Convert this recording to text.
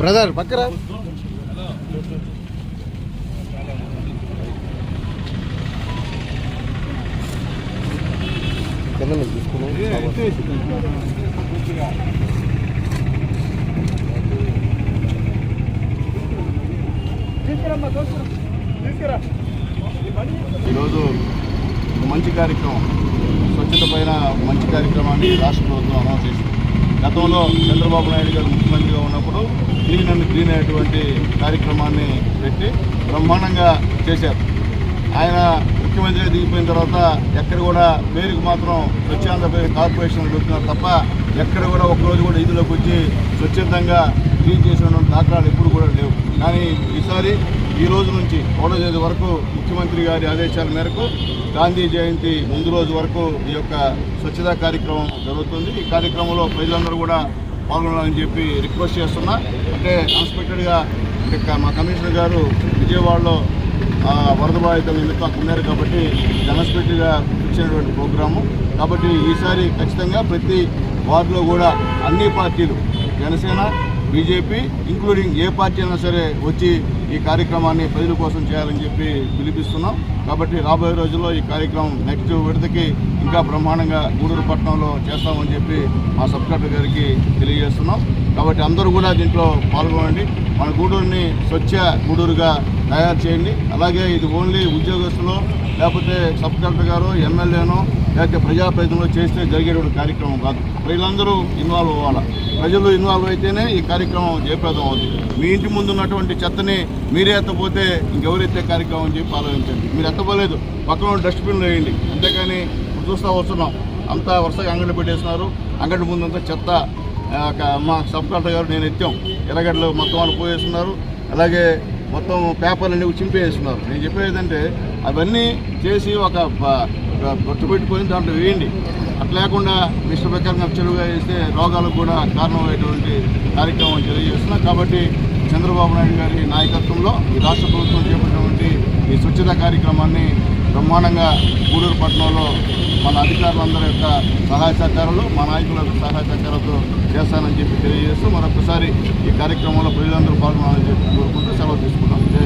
Brother పక్కరా. కింద నుంచి ఈరోజు మంచి కార్యక్రమం స్వచ్ఛత పైన మంచి కార్యక్రమాన్ని రాష్ట్ర ప్రభుత్వం అనౌన్స్ చేసింది. గతంలో చంద్రబాబు నాయుడు గారు ముఖ్యమంత్రిగా ఉన్నప్పుడు క్లీన్ అండ్ గ్రీన్ అనేటువంటి కార్యక్రమాన్ని పెట్టి బ్రహ్మాండంగా చేశారు. ఆయన ముఖ్యమంత్రిగా దిగిపోయిన తర్వాత ఎక్కడ కూడా మేరకు మాత్రం స్వచ్ఛాంధ్రప్రదేశ్ కార్పొరేషన్ పెడుతున్నారు తప్ప ఎక్కడ కూడా ఒకరోజు కూడా ఇదిలోకి వచ్చి స్వచ్ఛందంగా క్లీన్ చేసిన దాఖలాలు ఎప్పుడు కూడా లేవు. కానీ ఈసారి ఈ రోజు నుంచి ఒకటో తేదీ వరకు ముఖ్యమంత్రి గారి ఆదేశాల మేరకు గాంధీ జయంతి ముందు రోజు వరకు ఈ యొక్క స్వచ్ఛతా కార్యక్రమం జరుగుతుంది. ఈ కార్యక్రమంలో ప్రజలందరూ కూడా పాల్గొనాలని చెప్పి రిక్వెస్ట్ చేస్తున్నా. అంటే అన్ఎక్స్పెక్టెడ్గా మా కమిషనర్ గారు విజయవాడలో వరద బాధితుల నిమిత్తం ఉన్నారు కాబట్టి జనస్పెట్టిగా ఇచ్చినటువంటి ప్రోగ్రాము. కాబట్టి ఈసారి ఖచ్చితంగా ప్రతి వార్డులో కూడా అన్ని పార్టీలు జనసేన బీజేపీ ఇంక్లూడింగ్ ఏ పార్టీ అయినా సరే వచ్చి ఈ కార్యక్రమాన్ని ప్రజల కోసం చేయాలని చెప్పి పిలిపిస్తున్నాం. కాబట్టి రాబోయే రోజుల్లో ఈ కార్యక్రమం నెక్స్ట్ విడతకి ఇంకా బ్రహ్మాండంగా గూడూరు పట్టణంలో చేస్తామని చెప్పి మా సబ్ కలెక్టర్ గారికి తెలియజేస్తున్నాం. కాబట్టి అందరూ కూడా దీంట్లో పాల్గొనండి. మన గూడూరుని స్వచ్ఛ గూడూరుగా తయారు చేయండి. అలాగే ఇది ఓన్లీ ఉద్యోగస్తులు లేకపోతే సబ్ కలెక్టర్ గారు ఎమ్మెల్యేను లేకపోతే ప్రజాప్రతినిధులు చేస్తే జరిగేటువంటి కార్యక్రమం కాదు. ప్రజలందరూ ఇన్వాల్వ్ అవ్వాలి? ప్రజలు ఇన్వాల్వ్ అయితేనే ఈ కార్యక్రమం జయప్రదం అవుతుంది మీ ఇంటి ముందు ఉన్నటువంటి చెత్తని మీరే ఎత్తపోతే ఇంకెవరైతే కార్యక్రమం అని చెప్పి ఆలోచించండి. మీరు ఎత్తపోలేదు. పక్కన డస్ట్బిన్ వేయండి. అంతేకాని ఇప్పుడు చూస్తూ వస్తున్నాం. అంతా వరుసగా అంగడి పెట్టేస్తున్నారు. అంగడి ముందంతా చెత్త మా సబ్ కలెక్టర్ గారు నేను ఎత్తాం. ఎర్రగడ్డలు మొత్తం వాళ్ళు పోయేస్తున్నారు. అలాగే మొత్తం పేపర్లు అనేవి చింపేస్తున్నారు. నేను చెప్పేది ఏంటంటే అవన్నీ చేసి ఒక ఖర్చు పెట్టుకొని దాంట్లో వేయండి. అట్లా లేకుండా ఇష్ట ప్రకారంగా చెరువుగా వేస్తే రోగాలకు కూడా కారణమయ్యేటువంటి కార్యక్రమం తెలియజేస్తున్నాం. కాబట్టి చంద్రబాబు నాయుడు గారి నాయకత్వంలో ఈ రాష్ట్ర ప్రభుత్వం చేపట్టినటువంటి ఈ స్వచ్ఛత కార్యక్రమాన్ని బ్రహ్మాండంగా గూడూరు పట్టణంలో మన అధికారులందరి యొక్క సహాయ సహకారాలు మా నాయకుల యొక్క సహాయ సహకారాలతో చేస్తానని చెప్పి తెలియజేస్తూ మరొకసారి ఈ కార్యక్రమంలో ప్రజలందరూ పాల్గొనాలని చెప్పి కోరుకుంటూ సెలవు తీసుకున్నాం జై